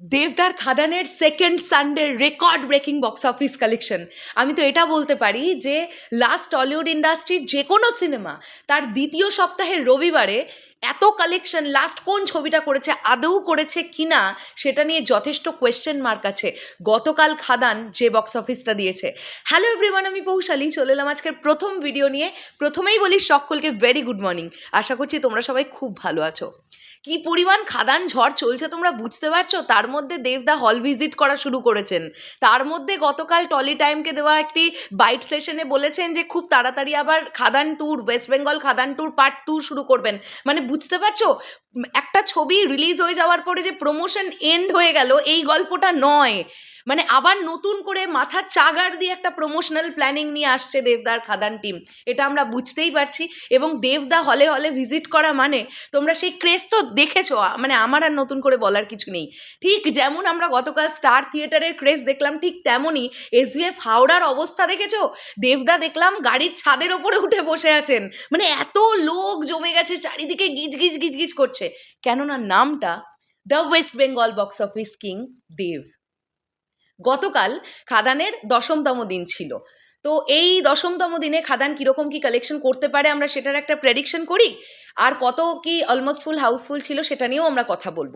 দেবদার খাদানের second Sunday record breaking box office collection আমি তো এটা বলতে পারি যে লাস্ট টলিউড ইন্ডাস্ট্রির যে কোনো সিনেমা তার দ্বিতীয় সপ্তাহের রবিবারে এত কালেকশন লাস্ট কোন ছবিটা করেছে, আদৌ করেছে কিনা, সেটা নিয়ে যথেষ্ট কোয়েশ্চেন মার্ক আছে। গতকাল খাদান যে বক্স অফিসটা দিয়েছে। হ্যালো এভরিওয়ান আমি পৌশালী, চলে এলাম আজকের প্রথম ভিডিও নিয়ে। প্রথমেই বলি সকলকে ভেরি গুড মর্নিং আশা করছি তোমরা সবাই খুব ভালো আছো। কি পরিমাণ খাদান ঝড় চলছে তোমরা বুঝতে পারছ? তার মধ্যে দেবদা হল ভিজিট করা শুরু করেছেন। তার মধ্যে গতকাল টলি টাইমকে দেওয়া একটি বাইট সেশনে বলেছেন যে, খুব তাড়াতাড়ি আবার Khadaan tour West Bengal Khadaan tour part two শুরু করবেন। মানে বুঝতে পারছ? একটা ছবি রিলিজ হয়ে যাওয়ার পরে যে প্রমোশন এন্ড হয়ে গেল, এই গল্পটা নয়। মানে আবার নতুন করে মাথা চাগার দিয়ে একটা প্রমোশনাল প্ল্যানিং নিয়ে আসছে দেবদার খাদান টিম এটা আমরা বুঝতেই পারছি। এবং দেবদা হলে হলে ভিজিট করা মানে তোমরা সেই ক্রেজ তো দেখেছ মানে আমার আর নতুন করে বলার কিছু নেই। ঠিক যেমন আমরা গতকাল স্টার থিয়েটারের ক্রেজ দেখলাম, ঠিক তেমনই এসবিএফ হাওড়ার অবস্থা দেখেছ? দেবদা দেখলাম গাড়ির ছাদের ওপরে উঠে বসে আছেন। মানে এত লোক জমে গেছে, চারিদিকে গিজ গিজ গিজ গিজ করছে। কেননা নামটা the West Bengal box office king Dev গতকাল খাদানের দশমতম দিন ছিল। তো এই দশমতম দিনে খাদান কীরকম কি কালেকশন করতে পারে আমরা সেটার একটা প্রেডিকশন করি? আর কত কি অলমোস্ট ফুল হাউসফুল ছিল সেটা নিয়েও আমরা কথা বলব।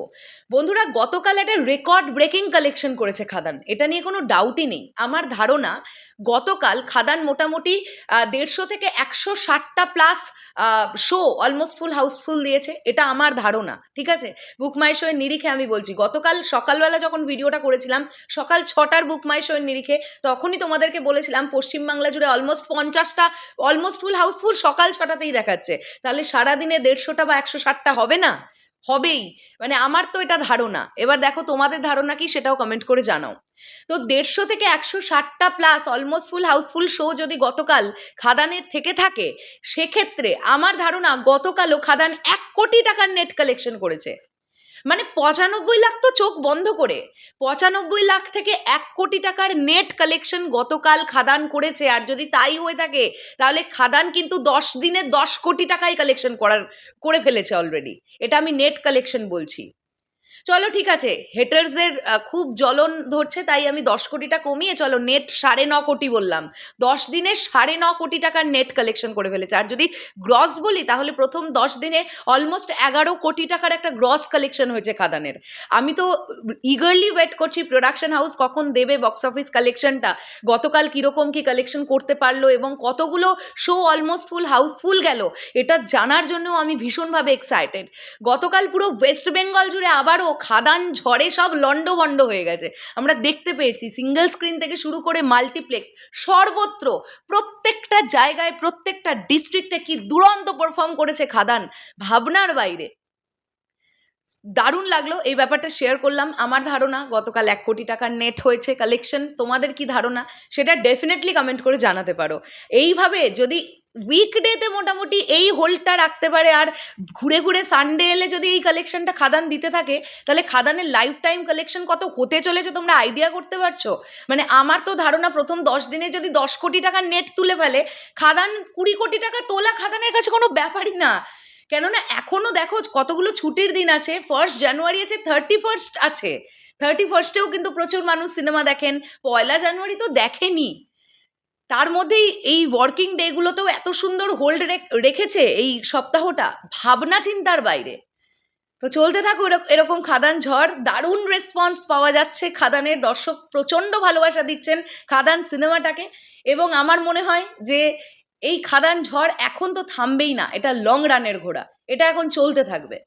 বন্ধুরা, গতকাল একটা রেকর্ড ব্রেকিং কালেকশন করেছে খাদান। এটা নিয়ে কোনো ডাউটই নেই। আমার ধারণা, গতকাল খাদান মোটামুটি দেড়শো থেকে একশো ষাটটা plus show almost full housefull দিয়েছে। এটা আমার ধারণা, ঠিক আছে? বুক মাই শোয়ের নিরিখে আমি বলছি, গতকাল সকালবেলা যখন ভিডিওটা করেছিলাম, সকাল ছটার বুক মাই শোয়ের নিরিখে তখনই তোমাদেরকে বলেছিলাম, পশ্চিমবাংলা জুড়ে অলমোস্ট পঞ্চাশটা অলমোস্ট ফুল হাউসফুল সকাল ছটাতেই দেখাচ্ছে। তাহলে সারাদিনে দেড়শোটা বা একশো ষাটটা হবে না? হবেই। মানে আমার তো এটা ধারণা। এবার দেখো তোমাদের ধারণা কি সেটাও কমেন্ট করে জানাও। তো দেড়শো থেকে একশো ষাটটা plus almost full housefull show যদি গতকাল খাদানের থেকে থাকে, সেক্ষেত্রে আমার ধারণা গতকালও খাদান এক কোটি টাকার নেট কালেকশন করেছে। মানে পঁচানব্বই লাখ তো চোখ বন্ধ করে। পঁচানব্বই লাখ থেকে এক কোটি টাকার নেট কালেকশন গতকাল খাদান করেছে। আর যদি তাই হয়ে থাকে, তাহলে খাদান কিন্তু দশ দিনে দশ কোটি টাকাই কালেকশন করার, করে ফেলেছে অলরেডি এটা আমি নেট কালেকশন বলছি। চলো ঠিক আছে হেটার্সের খুব জ্বলন ধরছে, তাই আমি দশ কোটিটা কমিয়ে চলো নেট সাড়ে ন কোটি বললাম। দশ দিনে সাড়ে ন কোটি টাকার নেট কালেকশন করে ফেলেছে। আর যদি গ্রস বলি, তাহলে প্রথম দশ দিনে অলমোস্ট এগারো কোটি টাকার একটা গ্রস কালেকশন হয়েছে খাদানের। আমি তো ইগারলি ওয়েট করছি প্রোডাকশন হাউস কখন দেবে বক্স অফিস কালেকশনটা গতকাল কীরকম কি কালেকশন করতে পারল এবং কতগুলো শো অলমোস্ট ফুল হাউসফুল গেল, এটা জানার জন্যও আমি ভীষণভাবে এক্সাইটেড গতকাল পুরো ওয়েস্ট বেঙ্গল জুড়ে আবারও খাদান ঝড়ে সব লন্ডভন্ড হয়ে গেছে। আমরা দেখতে পেয়েছি সিঙ্গেল স্ক্রিন থেকে শুরু করে মাল্টিপ্লেক্স সর্বত্র প্রত্যেকটা জায়গায়, প্রত্যেকটা ডিস্ট্রিক্টে কি দুরন্ত পারফর্ম করেছে খাদান। ভাবনার বাইরে। দারুণ লাগল এই ব্যাপারটা শেয়ার করলাম। আমার ধারণা, গতকাল এক কোটি টাকার নেট হয়েছে কালেকশন তোমাদের কি ধারণা? সেটা ডেফিনেটলি কমেন্ট করে জানাতে পারো। এইভাবে যদি উইকডেতে মোটামুটি এই হোল্ডটা রাখতে পারে। আর ঘুরে ঘুরে সানডে এলে যদি এই কালেকশনটা খাদান দিতে থাকে, তাহলে খাদানের লাইফ টাইম কালেকশন কত হতে চলেছে তোমরা আইডিয়া করতে পারছ? মানে আমার তো ধারণা প্রথম দশ দিনে যদি দশ কোটি টাকার নেট তুলে ফেলে, খাদান কুড়ি কোটি টাকা তোলা খাদানের কাছে কোনো ব্যাপারই না। কেননা এখনও দেখো কতগুলো ছুটির দিন আছে ফার্স্ট জানুয়ারি আছে থার্টি ফার্স্ট আছে। থার্টি ফার্স্টেও কিন্তু প্রচুর মানুষ সিনেমা দেখেন, পয়লা জানুয়ারি তো দেখেনি। তার মধ্যেই এই ওয়ার্কিং ডেগুলোতেও এত সুন্দর হোল্ড রেখেছে এই সপ্তাহটা, ভাবনা চিন্তার বাইরে। তো চলতে থাকো, এরক- এরকম খাদান ঝড়, দারুণ রেসপন্স পাওয়া যাচ্ছে খাদানের দর্শক, প্রচণ্ড ভালোবাসা দিচ্ছেন খাদান সিনেমাটাকে। এবং আমার মনে হয় যে এই খাদান ঝড় এখন তো থামবেই না, এটা লং রানের ঘোড়া, এটা এখন চলতে থাকবে।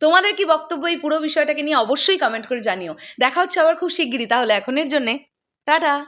তোমাদের কি বক্তব্য এই পুরো বিষয়টাকে নিয়ে অবশ্যই কমেন্ট করে জানিও। দেখা হচ্ছে আবার খুব শিগগিরই, তাহলে এখনের জন্যে, টাটা!